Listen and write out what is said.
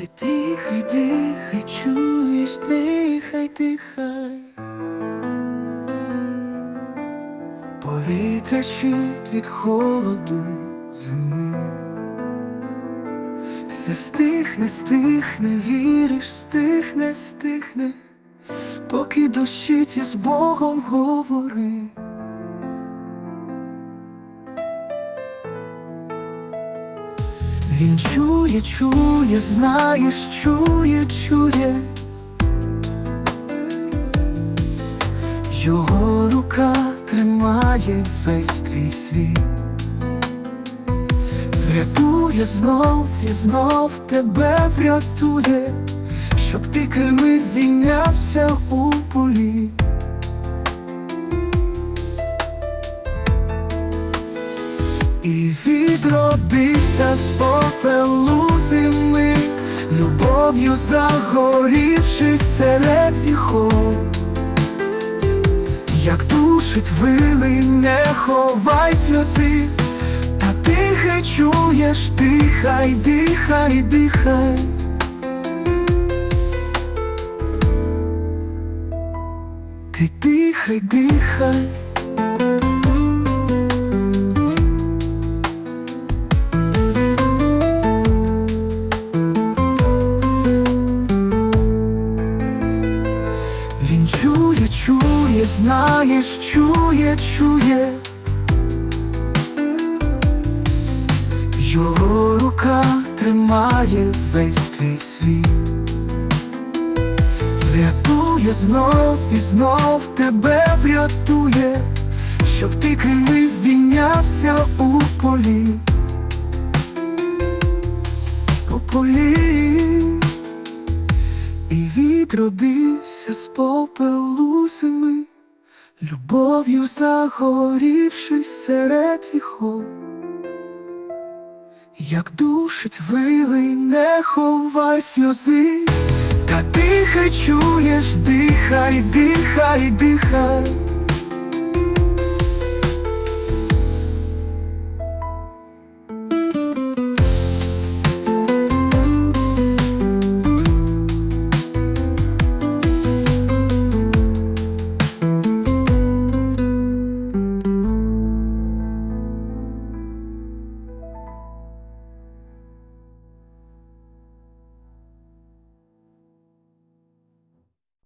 Ти дихай, дихай, чуєш, дихай, дихай. Повітря щит від холоду зими. Все стихне, стихне, віриш, стихне, стихне, поки дощі ті з Богом говори. Він чує, чує, знаєш, чує, чує. Його рука тримає весь твій світ. Врятує знов і знов тебе врятує, щоб ти крильми здійнявся І відродився з попелу зими, любов'ю загорівшись серед віхов. Як душить вили, не ховай сльози, та дихай, чуєш, дихай, дихай, дихай. Ти дихай, дихай. Знаєш, чує, чує. Його рука тримає весь твій світ. Врятує знов і знов тебе врятує, щоб ти крильми здійнявся у полі. У полі. І відродився з попелу любов'ю загорівшись серед віхов. Як душить вилий, не ховай сльози, та дихай, чуєш, дихай, дихай, дихай.